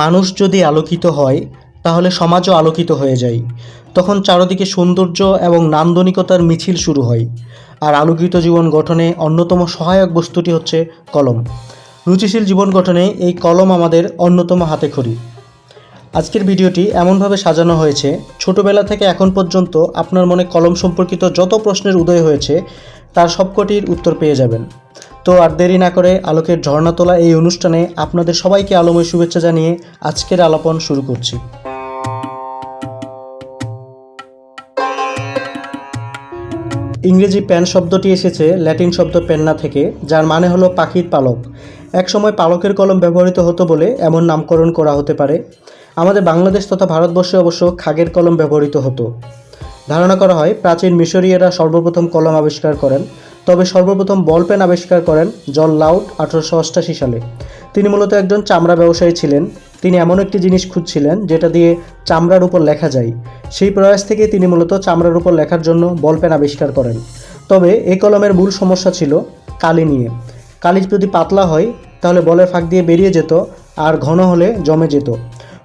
মানুষ যদি আলোকিত হয়, তাহলে সমাজও আলোকিত হয়ে যায়। তখন চারদিকে সৌন্দর্য এবং নান্দনিকতার মিছিল শুরু হয়, আর আলোকিত জীবন গঠনে অন্যতম সহায়ক বস্তুটি হচ্ছে কলম। রুচিশীল জীবন গঠনে এই কলম আমাদের অন্যতম হাতেখড়ি আজকের ভিডিওটি এমনভাবে সাজানো হয়েছে, ছোটবেলা থেকে এখন পর্যন্ত আপনার মনে কলম সম্পর্কিত যত প্রশ্নের উদয় হয়েছে, তার সবকটির উত্তর পেয়ে যাবেন। তো আর দেরি না করে আলোকের ঝর্ণা তোলা এই অনুষ্ঠানে আপনাদের সবাইকে আলোময় শুভেচ্ছা জানিয়ে আজকের আলাপন শুরু করছি। ইংরেজি প্যান শব্দটি এসেছে ল্যাটিন শব্দ পেন্না থেকে, যার মানে হলো পাখির পালক। একসময় পালকের কলম ব্যবহৃত হতো বলে এমন নামকরণ করা হতে পারে। আমাদের বাংলাদেশ তথা ভারতবর্ষে অবশ্য খাগের কলম ব্যবহৃত হতো। ধারণা করা হয় প্রাচীন মিশরীয়রা সর্বপ্রথম কলম আবিষ্কার করেন। তবে সর্বপ্রথম বল পেন আবিষ্কার করেন জন লাউড আঠারোশো অষ্টাশি সালে। তিনি মূলত একজন চামড়া ব্যবসায়ী ছিলেন। তিনি এমন একটি জিনিস খুঁজছিলেন যেটা দিয়ে চামড়ার উপর লেখা যায়। সেই প্রয়াস থেকে তিনি মূলত চামড়ার উপর লেখার জন্য বল পেন আবিষ্কার করেন। তবে এ কলমের মূল সমস্যা ছিল কালি নিয়ে। কালি যদি পাতলা হয়, তাহলে বলের ফাঁক দিয়ে বেরিয়ে যেত আর ঘন হলে জমে যেত।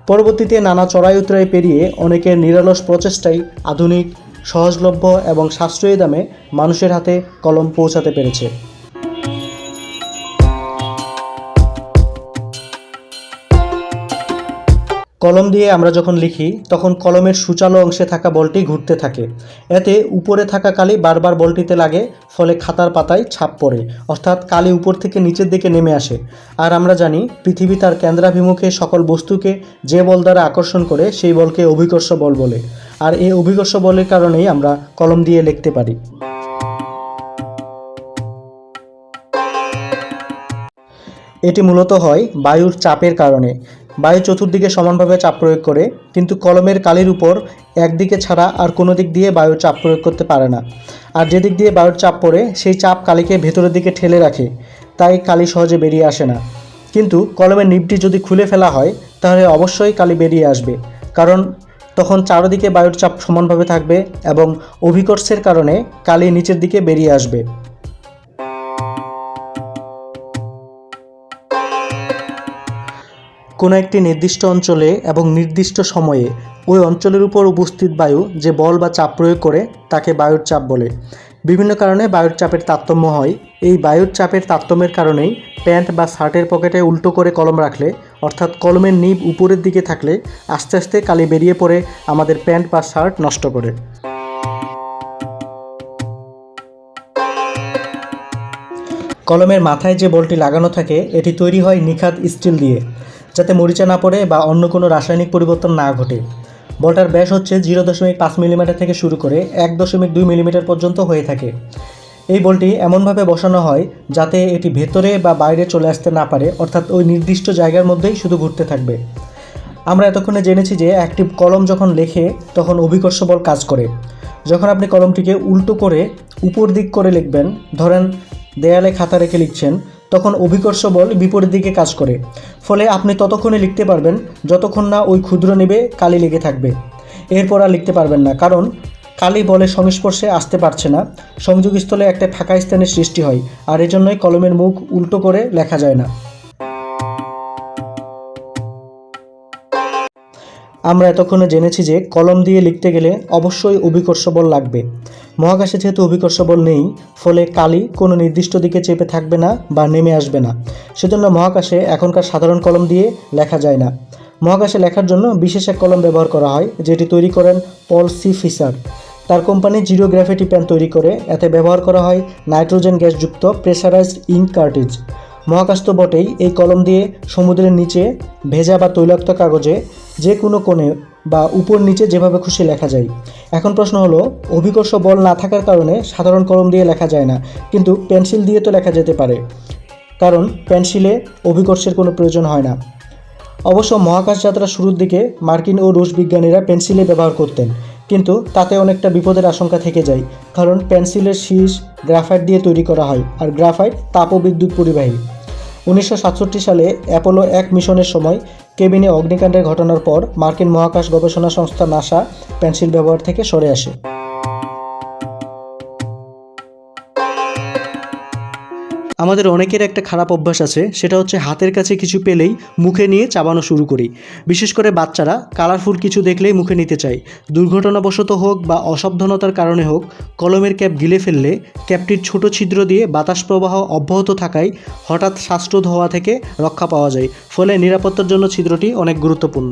পরবর্তীতে নানা চড়াই উতরাই পেরিয়ে অনেকের নিরলস প্রচেষ্টায় আধুনিক সহজলভ্য এবং সাশ্রয়ী দামে মানুষের হাতে কলম পৌঁছাতে পেরেছে। কলম দিয়ে আমরা যখন লিখি, তখন কলমের সূচালো অংশে থাকা বলটি ঘুরতে থাকে। এতে উপরে থাকা কালি বারবার বলটিতে লাগে, ফলে খাতার পাতায় ছাপ পড়ে, অর্থাৎ কালি উপর থেকে নিচের দিকে নেমে আসে। আর আমরা জানি, পৃথিবী তার কেন্দ্রাভিমুখে সকল বস্তুকে যে বল দ্বারা আকর্ষণ করে, সেই বলকে অভিকর্ষ বল বলে। আর এই অভিকর্ষ বলের কারণেই আমরা কলম দিয়ে লিখতে পারি। এটি মূলত হয় বায়ুর চাপের কারণে। বায়ু চতুর্দিকে সমানভাবে চাপ প্রয়োগ করে, কিন্তু কলমের কালির উপর একদিকে ছাড়া আর কোনো দিক দিয়ে বায়ুর চাপ প্রয়োগ করতে পারে না। আর যেদিক দিয়ে বায়ুর চাপ পড়ে, সেই চাপ কালিকে ভেতরের দিকে ঠেলে রাখে, তাই কালি সহজে বেরিয়ে আসে না। কিন্তু কলমের নিবটি যদি খুলে ফেলা হয়, তাহলে অবশ্যই কালি বেরিয়ে আসবে, কারণ তখন চারদিকে বায়ুর চাপ সমানভাবে থাকবে এবং অভিকর্ষের কারণে কালি নিচের দিকে বেরিয়ে আসবে। কোনো একটি নির্দিষ্ট অঞ্চলে এবং নির্দিষ্ট সময়ে ওই অঞ্চলের উপর উপস্থিত বায়ু যে বল বা চাপ প্রয়োগ করে তাকে বায়ুর চাপ বলে। বিভিন্ন কারণে বায়ুর চাপের তারতম্য হয়। এই বায়ুর চাপের তারতম্যের কারণেই প্যান্ট বা শার্টের পকেটে উল্টো করে কলম রাখলে অর্থাৎ কলমের নিব উপরের দিকে থাকলে আস্তে আস্তে কালি বেরিয়ে পড়ে আমাদের প্যান্ট বা শার্ট নষ্ট করে। কলমের মাথায় যে বলটি লাগানো থাকে, এটি তৈরি হয় নিখাত স্টিল দিয়ে, যাতে মরিচা না পড়ে বা অন্য কোনো রাসায়নিক পরিবর্তন না ঘটে। বলটার ব্যাস হচ্ছে জিরো দশমিক পাঁচ মিলিমিটার থেকে শুরু করে এক দশমিক দুই মিলিমিটার পর্যন্ত হয়ে থাকে। এই বলটি এমনভাবে বসানো হয় যাতে এটি ভেতরে বা বাইরে চলে আসতে না পারে, অর্থাৎ ওই নির্দিষ্ট জায়গার মধ্যেই শুধু ঘুরতে থাকবে। আমরা এতক্ষণে জেনেছি যে একটি কলম যখন লেখে, তখন অভিকর্ষ বল কাজ করে। যখন আপনি কলমটিকে উল্টো করে উপর দিক করে লিখবেন, ধরেন দেয়ালে খাতা রেখে লিখছেন, তখন অভিকর্ষ বল বিপরীত দিকে কাজ করে। ফলে আপনি ততক্ষণে লিখতে পারবেন, যতক্ষণ না ওই ক্ষুদ্র নেবে কালি লেগে থাকবে। এরপর আর লিখতে পারবেন না, কারণ কালি বলের সংস্পর্শে আসতে পারছে না। সংযোগস্থলে একটা ফাঁকা স্থানের সৃষ্টি হয়, আর এজন্যই কলমের মুখ উল্টো করে লেখা যায় না। আমরা এতক্ষণে জেনেছি যে কলম দিয়ে লিখতে গেলে অবশ্যই অভিকর্ষ বল লাগবে। মহাকাশে যেহেতু অভিকর্ষ বল নেই, ফলে কালি কোনো নির্দিষ্ট দিকে চেপে থাকবে না বা নেমে আসবে না। সেজন্য মহাকাশে এখনকার সাধারণ কলম দিয়ে লেখা যায় না। মহাকাশে লেখার জন্য বিশেষ এক কলম ব্যবহার করা হয়, যেটি তৈরি করেন পল সি ফিসার। তার কোম্পানি জিরো গ্রাফিটি পেন তৈরি করে, এতে ব্যবহার করা হয় নাইট্রোজেন গ্যাসযুক্ত প্রেসারাইজড ইঙ্ক কার্টিজ মহাকাশ তো বটেই এই কলম দিয়ে সমুদ্রের নিচে ভেজা বা তৈলাক্ত কাগজে যে কোনো কোণে বা উপর নিচে যেভাবে খুশি লেখা যায়। এখন প্রশ্ন হলো, অভিকর্ষ বল না থাকার কারণে সাধারণ কলম দিয়ে লেখা যায় না, কিন্তু পেন্সিল দিয়ে তো লেখা যেতে পারে। কারণ পেন্সিলে অভিকর্ষের কোনো প্রয়োজন হয় না। অবশ্য মহাকাশ যাত্রার শুরুর দিকে মার্কিন ও রুশ বিজ্ঞানীরা পেন্সিলে ব্যবহার করতেন, কিন্তু তাতে অনেকটা বিপদের আশঙ্কা থেকে যায়, কারণ পেন্সিলের শীষ গ্রাফাইট দিয়ে তৈরি করা হয় আর গ্রাফাইট তাপ ও বিদ্যুৎ পরিবাহী। উনিশশো সাতষট্টি সালে অ্যাপোলো এক মিশনের সময় কেবিনে অগ্নিকাণ্ডের ঘটনার পর মার্কিন মহাকাশ গবেষণা সংস্থা নাসা পেন্সিল ব্যবহার থেকে সরে আসে। আমাদের অনেকের একটা খারাপ অভ্যাস আছে, সেটা হচ্ছে হাতের কাছে কিছু পেলেই মুখে নিয়ে চাবানো শুরু করি। বিশেষ করে বাচ্চারা কালারফুল কিছু দেখলেই মুখে নিতে চায়। দুর্ঘটনাবশত হোক বা অসাবধানতার কারণে হোক, কলমের ক্যাপ গিলে ফেললে ক্যাপটির ছোট ছিদ্র দিয়ে বাতাস প্রবাহ অব্যাহত থাকায় হঠাৎ শ্বাসরোধ হওয়া থেকে রক্ষা পাওয়া যায়। ফলে নিরাপত্তার জন্য ছিদ্রটি অনেক গুরুত্বপূর্ণ।